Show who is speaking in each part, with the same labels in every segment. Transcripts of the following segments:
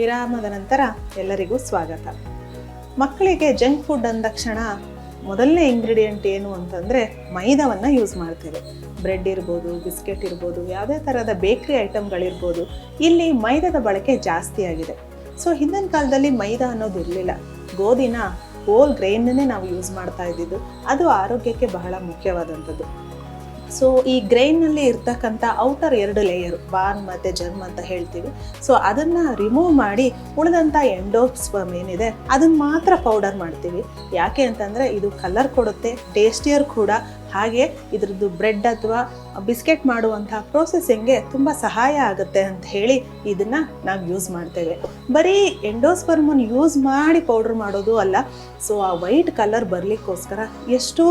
Speaker 1: ವಿರಾಮದ ನಂತರ ಎಲ್ಲರಿಗೂ ಸ್ವಾಗತ. ಮಕ್ಕಳಿಗೆ ಜಂಕ್ ಫುಡ್ ಅಂದಕ್ಷಣ ಮೊದಲನೇ ಇಂಗ್ರೀಡಿಯೆಂಟ್ ಏನು ಅಂತಂದರೆ ಮೈದಾವನ್ನು ಯೂಸ್ ಮಾಡ್ತೇವೆ. ಬ್ರೆಡ್ ಇರ್ಬೋದು, ಬಿಸ್ಕೆಟ್ ಇರ್ಬೋದು, ಯಾವುದೇ ಥರದ ಬೇಕ್ರಿ ಐಟಮ್ಗಳಿರ್ಬೋದು ಇಲ್ಲಿ ಮೈದಾದ ಬಳಕೆ ಜಾಸ್ತಿ ಆಗಿದೆ. ಸೊ, ಹಿಂದಿನ ಕಾಲದಲ್ಲಿ ಮೈದಾ ಅನ್ನೋದು ಇರಲಿಲ್ಲ. ಗೋಧಿನ ಹೋಲ್ ಗ್ರೈನ್ನೇ ನಾವು ಯೂಸ್ ಮಾಡ್ತಾ ಇದ್ದಿದ್ದು. ಅದು ಆರೋಗ್ಯಕ್ಕೆ ಬಹಳ ಮುಖ್ಯವಾದಂಥದ್ದು. ಸೊ ಈ ಗ್ರೈನಲ್ಲಿ ಇರ್ತಕ್ಕಂಥ ಔಟರ್ ಎರಡು ಲೇಯರ್ ಬಾನ್ ಮತ್ತು ಜರ್ಮ್ ಅಂತ ಹೇಳ್ತೀವಿ. ಸೊ ಅದನ್ನು ರಿಮೂವ್ ಮಾಡಿ ಉಳಿದಂಥ ಎಂಡೋಸ್ಪಮ್ ಏನಿದೆ ಅದನ್ನು ಮಾತ್ರ ಪೌಡರ್ ಮಾಡ್ತೀವಿ. ಯಾಕೆ ಅಂತಂದರೆ ಇದು ಕಲರ್ ಕೊಡುತ್ತೆ ಟೇಸ್ಟಿಯರ್ ಕೂಡ. ಹಾಗೆ ಇದ್ರದ್ದು ಬ್ರೆಡ್ ಅಥವಾ ಬಿಸ್ಕೆಟ್ ಮಾಡುವಂಥ ಪ್ರೋಸೆಸ್ಸಿಂಗ್ಗೆ ತುಂಬ ಸಹಾಯ ಆಗುತ್ತೆ ಅಂತ ಹೇಳಿ ಇದನ್ನು ನಾವು ಯೂಸ್ ಮಾಡ್ತೇವೆ. ಬರೀ ಎಂಡೋಸ್ಪರ್ಮನ್ನು ಯೂಸ್ ಮಾಡಿ ಪೌಡ್ರ್ ಮಾಡೋದು ಅಲ್ಲ ಸೊ ಆ ವೈಟ್ ಕಲರ್ ಬರಲಿಕ್ಕೋಸ್ಕರ ಎಷ್ಟೋ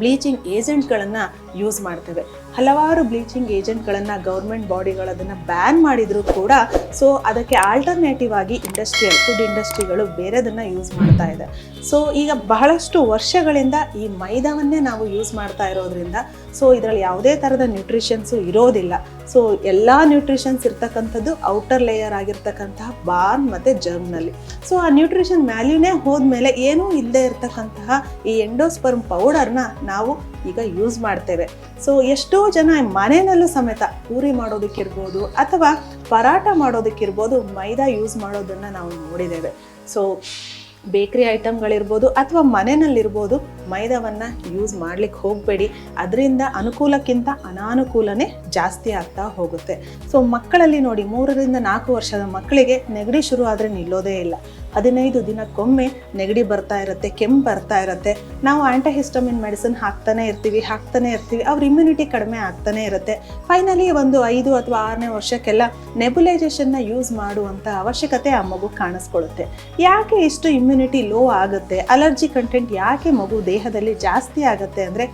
Speaker 1: ಬ್ಲೀಚಿಂಗ್ ಏಜೆಂಟ್ಗಳನ್ನು ಯೂಸ್ ಮಾಡ್ತೇವೆ. ಹಲವಾರು ಬ್ಲೀಚಿಂಗ್ ಏಜೆಂಟ್ಗಳನ್ನು ಗೌರ್ಮೆಂಟ್ ಬಾಡಿಗಳು ಅದನ್ನು ಬ್ಯಾನ್ ಮಾಡಿದರೂ ಕೂಡ, ಸೊ ಅದಕ್ಕೆ ಆಲ್ಟರ್ನೇಟಿವ್ ಆಗಿ ಇಂಡಸ್ಟ್ರಿಯಲ್ ಫುಡ್ ಇಂಡಸ್ಟ್ರಿಗಳು ಬೇರೆದನ್ನು ಯೂಸ್ ಮಾಡ್ತಾ ಇದೆ. ಸೊ ಈಗ ಬಹಳಷ್ಟು ವರ್ಷಗಳಿಂದ ಈ ಮೈದಾವನ್ನೇ ನಾವು ಯೂಸ್ ಮಾಡ್ತಾ ಇರೋದ್ರಿಂದ ಸೊ ಇದರಲ್ಲಿ ಯಾವುದೇ ಥರದ ನ್ಯೂಟ್ರಿಷನ್ಸು ಇರೋದಿಲ್ಲ. ಸೊ ಎಲ್ಲ ನ್ಯೂಟ್ರಿಷನ್ಸ್ ಇರ್ತಕ್ಕಂಥದ್ದು ಔಟರ್ ಲೇಯರ್ ಆಗಿರ್ತಕ್ಕಂತಹ ಬಾರ್ನ್ ಮತ್ತು ಜರ್ಮ್ನಲ್ಲಿ ಸೊ ಆ ನ್ಯೂಟ್ರಿಷನ್ ವ್ಯಾಲ್ಯೂನೇ ಹೋದ್ಮೇಲೆ ಏನೂ ಇಲ್ಲದೆ ಇರತಕ್ಕಂತಹ ಈ ಎಂಡೋಸ್ಪರ್ಮ್ ಪೌಡರ್ನ ನಾವು ಈಗ ಯೂಸ್ ಮಾಡ್ತೇವೆ. ಸೊ ಎಷ್ಟೋ ಜನ ಮನೆಯಲ್ಲೂ ಸಮೇತ ಪೂರಿ ಮಾಡೋದಕ್ಕಿರ್ಬೋದು ಅಥವಾ ಪರಾಟ ಮಾಡೋದಕ್ಕಿರ್ಬೋದು ಮೈದಾ ಯೂಸ್ ಮಾಡೋದನ್ನು ನಾವು ನೋಡಿದ್ದೇವೆ. ಸೊ ಬೇಕ್ರಿ ಐಟಮ್ಗಳಿರ್ಬೋದು ಅಥವಾ ಮನೆಯಲ್ಲಿರ್ಬೋದು ಮೈದಾವನ್ನು ಯೂಸ್ ಮಾಡ್ಲಿಕ್ಕೆ ಹೋಗಬೇಡಿ. ಅದರಿಂದ ಅನುಕೂಲಕ್ಕಿಂತ ಅನಾನುಕೂಲನೇ ಜಾಸ್ತಿ ಆಗ್ತಾ ಹೋಗುತ್ತೆ. ಸೊ ಮಕ್ಕಳಲ್ಲಿ ನೋಡಿ ಮೂರರಿಂದ ನಾಲ್ಕು ವರ್ಷದ ಮಕ್ಕಳಿಗೆ ನೆಗಡಿ ಶುರು ಆದರೆ ನಿಲ್ಲೋದೇ ಇಲ್ಲ. ಹದಿನೈದು ದಿನಕ್ಕೊಮ್ಮೆ ನೆಗಡಿ ಬರ್ತಾ ಇರುತ್ತೆ, ಕೆಮ್ಮು ಬರ್ತಾ ಇರುತ್ತೆ. ನಾವು ಆ್ಯಂಟಿಹಿಸ್ಟಮಿನ್ ಮೆಡಿಸಿನ್ ಹಾಕ್ತಾನೆ ಇರ್ತೀವಿ ಹಾಕ್ತಾನೆ ಇರ್ತೀವಿ. ಅವ್ರ ಇಮ್ಯುನಿಟಿ ಕಡಿಮೆ ಆಗ್ತಾನೆ ಇರುತ್ತೆ. ಫೈನಲಿ ಒಂದು ಐದು ಅಥವಾ ಆರನೇ ವರ್ಷಕ್ಕೆಲ್ಲ ನೆಬುಲೈಸೇಷನ್ನ ಯೂಸ್ ಮಾಡುವಂಥ ಅವಶ್ಯಕತೆ ಆ ಮಗು ಕಾಣಿಸ್ಕೊಳ್ಳುತ್ತೆ. ಯಾಕೆ ಇಷ್ಟು ಇಮ್ಯುನಿಟಿ ಲೋ ಆಗುತ್ತೆ? ಅಲರ್ಜಿ ಕಂಟೆಂಟ್ ಯಾಕೆ ಮಗು ದೇಹದಲ್ಲಿ ಜಾಸ್ತಿ ಆಗುತ್ತೆ ಅಂದರೆ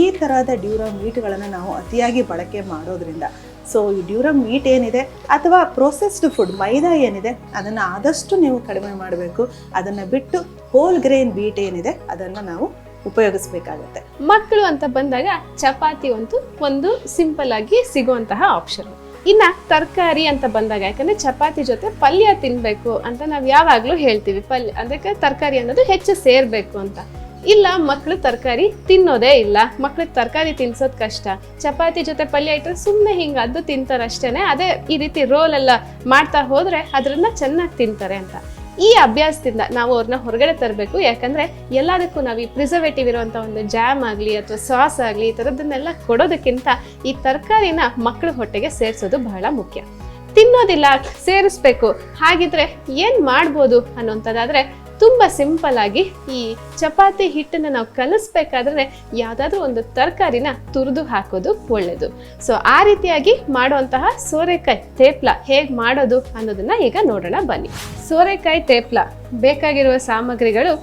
Speaker 1: ಈ ಥರದ ಡ್ಯೂರಾ ಮೀಟ್ಗಳನ್ನು ನಾವು ಅತಿಯಾಗಿ ಬಳಕೆ ಮಾಡೋದ್ರಿಂದ. ಸೊ ಡ್ಯೂರಮ್ ಮೀಟ್ ಏನಿದೆ ಅಥವಾ ಪ್ರೊಸೆಸ್ಡ್ ಫುಡ್ ಮೈದಾ ಏನಿದೆ, ಅದನ್ನು ಆದಷ್ಟು ನೀವು ಕಡಿಮೆ ಮಾಡಬೇಕು. ಅದನ್ನು ಬಿಟ್ಟು ಹೋಲ್ ಗ್ರೇನ್ ಬೀಟ್ ಏನಿದೆ, ಅದನ್ನು ನಾವು ಉಪಯೋಗಿಸಬೇಕಾಗುತ್ತೆ.
Speaker 2: ಮಕ್ಕಳು ಅಂತ ಬಂದಾಗ ಚಪಾತಿ ಅಂತೂ ಒಂದು ಸಿಂಪಲ್ ಆಗಿ ಸಿಗುವಂತಹ ಆಪ್ಷನ್ ಇನ್ನ ತರಕಾರಿ ಅಂತ ಬಂದಾಗ, ಯಾಕಂದ್ರೆ ಚಪಾತಿ ಜೊತೆ ಪಲ್ಯ ತಿನ್ನಬೇಕು ಅಂತ ನಾವು ಯಾವಾಗಲೂ ಹೇಳ್ತೀವಿ. ಪಲ್ಯ ಅದಕ್ಕೆ ತರಕಾರಿ ಅನ್ನೋದು ಹೆಚ್ಚು ಸೇರಬೇಕು ಅಂತ. ಇಲ್ಲ ಮಕ್ಕಳು ತರಕಾರಿ ತಿನ್ನೋದೇ ಇಲ್ಲ. ಮಕ್ಳಿಗೆ ತರಕಾರಿ ತಿನ್ಸೋದು ಕಷ್ಟ. ಚಪಾತಿ ಜೊತೆ ಪಲ್ಯ ಇಟ್ಟರೆ ಸುಮ್ಮನೆ ಹಿಂಗೆ ಅದು ತಿಂತಾರೆ ಅಷ್ಟೇನೆ ಅದೇ ಈ ರೀತಿ ರೋಲ್ ಎಲ್ಲ ಮಾಡ್ತಾ ಹೋದ್ರೆ ಅದ್ರನ್ನ ಚೆನ್ನಾಗಿ ತಿಂತಾರೆ ಅಂತ. ಈ ಅಭ್ಯಾಸದಿಂದ ನಾವು ಅವ್ರನ್ನ ಹೊರಗಡೆ ತರಬೇಕು. ಯಾಕಂದ್ರೆ ಎಲ್ಲದಕ್ಕೂ ನಾವು ಈ ಪ್ರಿಸರ್ವೇಟಿವ್ ಇರುವಂತ ಒಂದು ಜಾಮ್ ಆಗಲಿ ಅಥವಾ ಸಾಸ್ ಆಗಲಿ ಈ ಥರದ್ದನ್ನೆಲ್ಲ ಕೊಡೋದಕ್ಕಿಂತ ಈ ತರಕಾರಿನ ಮಕ್ಕಳ ಹೊಟ್ಟೆಗೆ ಸೇರಿಸೋದು ಬಹಳ ಮುಖ್ಯ. ತಿನ್ನೋದಿಲ್ಲ, ಸೇರಿಸ್ಬೇಕು. ಹಾಗಿದ್ರೆ ಏನು ಮಾಡ್ಬೋದು ಅನ್ನೋಂಥದ್ದಾದ್ರೆ ತುಂಬಾ ಸಿಂಪಲ್ ಆಗಿ ಈ ಚಪಾತಿ ಹಿಟ್ಟನ್ನು ನಾವು ಕಲಿಸ್ಬೇಕಾದ್ರೆ ಯಾವುದಾದ್ರೂ ಒಂದು ತರಕಾರಿನ ತುರಿದು ಹಾಕೋದು ಒಳ್ಳೆಯದು ಸೊ ಆ ರೀತಿಯಾಗಿ ಮಾಡುವಂತಹ ಸೋರೆಕಾಯಿ ತೇಪ್ಲ ಹೇಗೆ ಮಾಡೋದು ಅನ್ನೋದನ್ನ ಈಗ ನೋಡೋಣ ಬನ್ನಿ. ಸೋರೆಕಾಯಿ ತೇಪ್ಲ ಬೇಕಾಗಿರುವ ಸಾಮಗ್ರಿಗಳು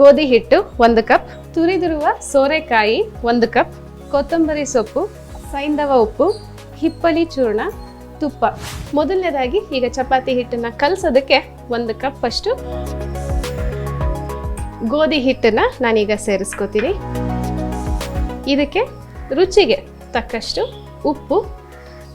Speaker 2: ಗೋಧಿ ಹಿಟ್ಟು ಒಂದು ಕಪ್, ತುರಿದಿರುವ ಸೋರೆಕಾಯಿ ಒಂದು ಕಪ್, ಕೊತ್ತಂಬರಿ ಸೊಪ್ಪು ಸೈಂಧವ ಉಪ್ಪು, ಹಿಪ್ಪಲಿ ಚೂರ್ಣ, ತುಪ್ಪ. ಮೊದಲನೇದಾಗಿ ಈಗ ಚಪಾತಿ ಹಿಟ್ಟನ್ನು ಕಲಸೋದಕ್ಕೆ ಒಂದು ಕಪ್ ಅಷ್ಟು ಗೋಧಿ ಹಿಟ್ಟನ್ನು ನಾನೀಗ ಸೇರಿಸ್ಕೋತೀನಿ. ಇದಕ್ಕೆ ರುಚಿಗೆ ತಕ್ಕಷ್ಟು ಉಪ್ಪು.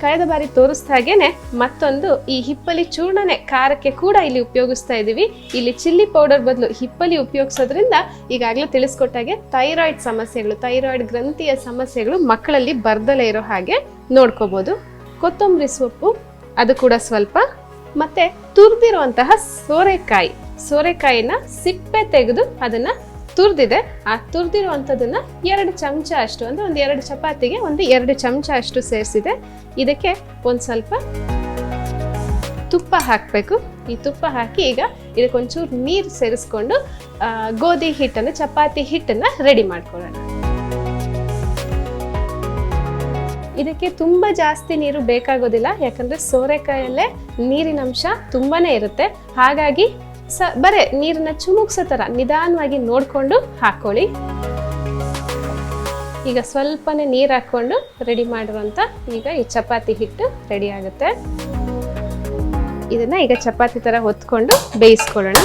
Speaker 2: ಕಳೆದ ಬಾರಿ ತೋರಿಸ್ದ ಹಾಗೇನೆ ಮತ್ತೊಂದು ಈ ಹಿಪ್ಪಲಿ ಚೂರ್ಣನೆ ಖಾರಕ್ಕೆ ಕೂಡ ಇಲ್ಲಿ ಉಪಯೋಗಿಸ್ತಾ ಇದ್ದೀವಿ. ಇಲ್ಲಿ ಚಿಲ್ಲಿ ಪೌಡರ್ ಬದಲು ಹಿಪ್ಪಲಿ ಉಪಯೋಗಿಸೋದ್ರಿಂದ ಈಗಾಗಲೇ ತಿಳಿಸ್ಕೊಟ್ಟಾಗೆ ಥೈರಾಯ್ಡ್ ಸಮಸ್ಯೆಗಳು, ಥೈರಾಯ್ಡ್ ಗ್ರಂಥಿಯ ಸಮಸ್ಯೆಗಳು ಮಕ್ಕಳಲ್ಲಿ ಬರ್ದಲೇ ಇರೋ ಹಾಗೆ ನೋಡ್ಕೋಬೋದು. ಕೊತ್ತಂಬರಿ ಸೊಪ್ಪು, ಅದು ಕೂಡ ಸ್ವಲ್ಪ. ಮತ್ತು ತುರಿದಿರುವಂತಹ ಸೋರೆಕಾಯಿ. ಸೋರೆಕಾಯಿನ ಸಿಪ್ಪೆ ತೆಗೆದು ಅದನ್ನ ತುರ್ದಿದೆ. ಆ ತುರ್ದಿರುವಂಥದ್ದನ್ನ ಎರಡು ಚಮಚ ಅಷ್ಟು, ಅಂದ್ರೆ ಒಂದು ಎರಡು ಚಪಾತಿಗೆ ಒಂದು ಎರಡು ಚಮಚ ಅಷ್ಟು ಸೇರಿಸಿದೆ. ಇದಕ್ಕೆ ಒಂದು ಸ್ವಲ್ಪ ತುಪ್ಪ ಹಾಕಬೇಕು. ಈ ತುಪ್ಪ ಹಾಕಿ ಈಗ ಇದಕ್ಕೊಂಚೂರು ನೀರು ಸೇರಿಸ್ಕೊಂಡು ಗೋಧಿ ಹಿಟ್ಟನ್ನು, ಚಪಾತಿ ಹಿಟ್ಟನ್ನ ರೆಡಿ ಮಾಡ್ಕೊಳ್ಳೋಣ. ಇದಕ್ಕೆ ತುಂಬ ಜಾಸ್ತಿ ನೀರು ಬೇಕಾಗೋದಿಲ್ಲ. ಯಾಕಂದ್ರೆ ಸೋರೆಕಾಯಲ್ಲೇ ನೀರಿನ ಅಂಶ ತುಂಬಾನೇ ಇರುತ್ತೆ. ಹಾಗಾಗಿ ಸ, ಬರೇ, ನೀರನ್ನ ಚುಮುಕ್ಸೋ ಥರ ನಿಧಾನವಾಗಿ ನೋಡಿಕೊಂಡು ಹಾಕೊಳ್ಳಿ. ಈಗ ಸ್ವಲ್ಪನೇ ನೀರು ಹಾಕ್ಕೊಂಡು ರೆಡಿ ಮಾಡಿರುವಂಥ ಈಗ ಈ ಚಪಾತಿ ಹಿಟ್ಟು ರೆಡಿ ಆಗುತ್ತೆ. ಇದನ್ನ ಈಗ ಚಪಾತಿ ಥರ ಹೊತ್ಕೊಂಡು ಬೇಯಿಸ್ಕೊಳ್ಳೋಣ.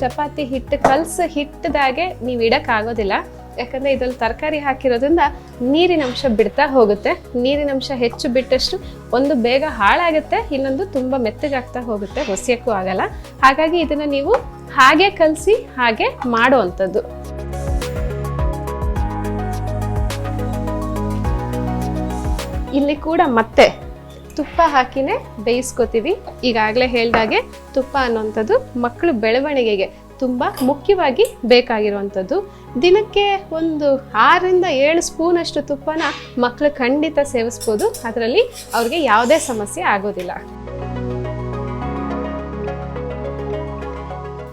Speaker 2: ಚಪಾತಿ ಹಿಟ್ಟು ಕಲ್ಸ ಹಿಟ್ಟದಾಗೆ ನೀವು ಇಡಕ್ಕಾಗೋದಿಲ್ಲ ಯಾಕಂದರೆ ಇದರಲ್ಲಿ ತರಕಾರಿ ಹಾಕಿರೋದ್ರಿಂದ ನೀರಿನ ಅಂಶ ಬಿಡ್ತಾ ಹೋಗುತ್ತೆ. ನೀರಿನ ಅಂಶ ಹೆಚ್ಚು ಬಿಟ್ಟಷ್ಟು ಒಂದು ಬೇಗ ಹಾಳಾಗುತ್ತೆ, ಇನ್ನೊಂದು ತುಂಬ ಮೆತ್ತಗಾಗ್ತಾ ಹೋಗುತ್ತೆ, ಹೊಸಿಯಕ್ಕೂ ಆಗಲ್ಲ. ಹಾಗಾಗಿ ಇದನ್ನು ನೀವು ಹಾಗೆ ಕಲಸಿ, ಹಾಗೆ ಮಾಡುವಂಥದ್ದು. ಇಲ್ಲಿ ಕೂಡ ಮತ್ತೆ ತುಪ್ಪ ಹಾಕಿನೇ ಬೇಯಿಸ್ಕೋತೀವಿ. ಈಗಾಗಲೇ ಹೇಳ್ದಾಗೆ ತುಪ್ಪ ಅನ್ನುವಂಥದ್ದು ಮಕ್ಕಳು ಬೆಳವಣಿಗೆಗೆ ತುಂಬ ಮುಖ್ಯವಾಗಿ ಬೇಕಾಗಿರುವಂಥದ್ದು. ದಿನಕ್ಕೆ ಒಂದು ಆರರಿಂದ ಏಳು ಸ್ಪೂನಷ್ಟು ತುಪ್ಪನ ಮಕ್ಕಳು ಖಂಡಿತ ಸೇವಿಸ್ಬೋದು. ಅದರಲ್ಲಿ ಅವ್ರಿಗೆ ಯಾವುದೇ ಸಮಸ್ಯೆ ಆಗೋದಿಲ್ಲ.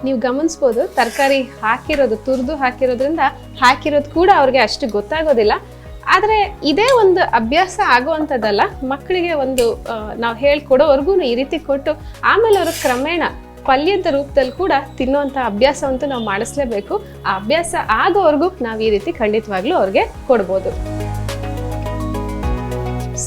Speaker 2: ನೀವು ಗಮನಿಸ್ಬೋದು, ತರಕಾರಿ ಹಾಕಿರೋದು, ತುರಿದು ಹಾಕಿರೋದ್ರಿಂದ ಹಾಕಿರೋದು ಕೂಡ ಅವ್ರಿಗೆ ಅಷ್ಟು ಗೊತ್ತಾಗೋದಿಲ್ಲ. ಆದರೆ ಇದೇ ಒಂದು ಅಭ್ಯಾಸ ಆಗುವಂಥದ್ದಲ್ಲ, ಮಕ್ಕಳಿಗೆ ಒಂದು ನಾವು ಹೇಳ್ಕೊಡೋವರೆಗೂ ಈ ರೀತಿ ಕೊಟ್ಟು ಆಮೇಲೆ ಅವರು ಕ್ರಮೇಣ ಪಲ್ಯದ ರೂಪದಲ್ಲಿ ಕೂಡ ತಿನ್ನುವಂಥ ಅಭ್ಯಾಸವಂತೂ ನಾವು ಮಾಡಿಸ್ಲೇಬೇಕು. ಆ ಅಭ್ಯಾಸ ಆಗೋವರೆಗೂ ನಾವು ಈ ರೀತಿ ಖಂಡಿತವಾಗ್ಲೂ ಅವ್ರಿಗೆ ಕೊಡ್ಬೋದು.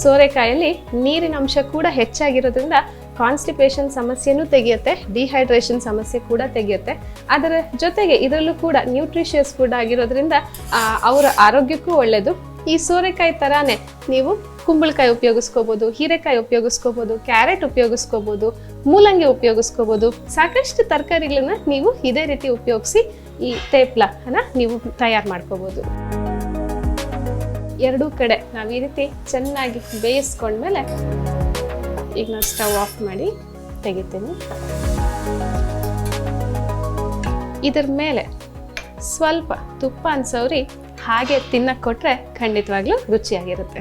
Speaker 2: ಸೋರೆಕಾಯಲ್ಲಿ ನೀರಿನ ಅಂಶ ಕೂಡ ಹೆಚ್ಚಾಗಿರೋದ್ರಿಂದ ಕಾನ್ಸ್ಟಿಪೇಷನ್ ಸಮಸ್ಯೆನೂ ತೆಗೆಯುತ್ತೆ ಡಿಹೈಡ್ರೇಷನ್ ಸಮಸ್ಯೆ ಕೂಡ ತೆಗೆಯುತ್ತೆ. ಅದರ ಜೊತೆಗೆ ಇದರಲ್ಲೂ ಕೂಡ ನ್ಯೂಟ್ರಿಷಿಯಸ್ ಫುಡ್ ಆಗಿರೋದ್ರಿಂದ ಅವರ ಆರೋಗ್ಯಕ್ಕೂ ಒಳ್ಳೆಯದು ಈ ಸೋರೆಕಾಯಿ ಥರಾನೇ ನೀವು ಕುಂಬಳಕಾಯಿ ಉಪಯೋಗಿಸ್ಕೋಬೋದು, ಹೀರೆಕಾಯಿ ಉಪಯೋಗಿಸ್ಕೋಬೋದು, ಕ್ಯಾರೆಟ್ ಉಪಯೋಗಿಸ್ಕೋಬೋದು ಮೂಲಂಗಿ ಉಪಯೋಗಿಸ್ಕೋಬೋದು. ಸಾಕಷ್ಟು ತರಕಾರಿಗಳನ್ನ ನೀವು ಇದೇ ರೀತಿ ಉಪಯೋಗಿಸಿ ಈ ತೇಪ್ಲನ ನೀವು ತಯಾರು ಮಾಡ್ಕೋಬೋದು. ಎರಡೂ ಕಡೆ ನಾವು ಈ ರೀತಿ ಚೆನ್ನಾಗಿ ಬೇಯಿಸ್ಕೊಂಡ್ಮೇಲೆ ಈಗ ನಾನು ಸ್ಟವ್ ಆಫ್ ಮಾಡಿ ತೆಗಿತೀನಿ. ಇದರ ಮೇಲೆ ಸ್ವಲ್ಪ ತುಪ್ಪ ಅನ್ಸವ್ರಿ ಹಾಗೆ ತಿನ್ನಕ್ಕೆ ಕೊಟ್ಟರೆ ಖಂಡಿತವಾಗ್ಲೂ ರುಚಿಯಾಗಿರುತ್ತೆ.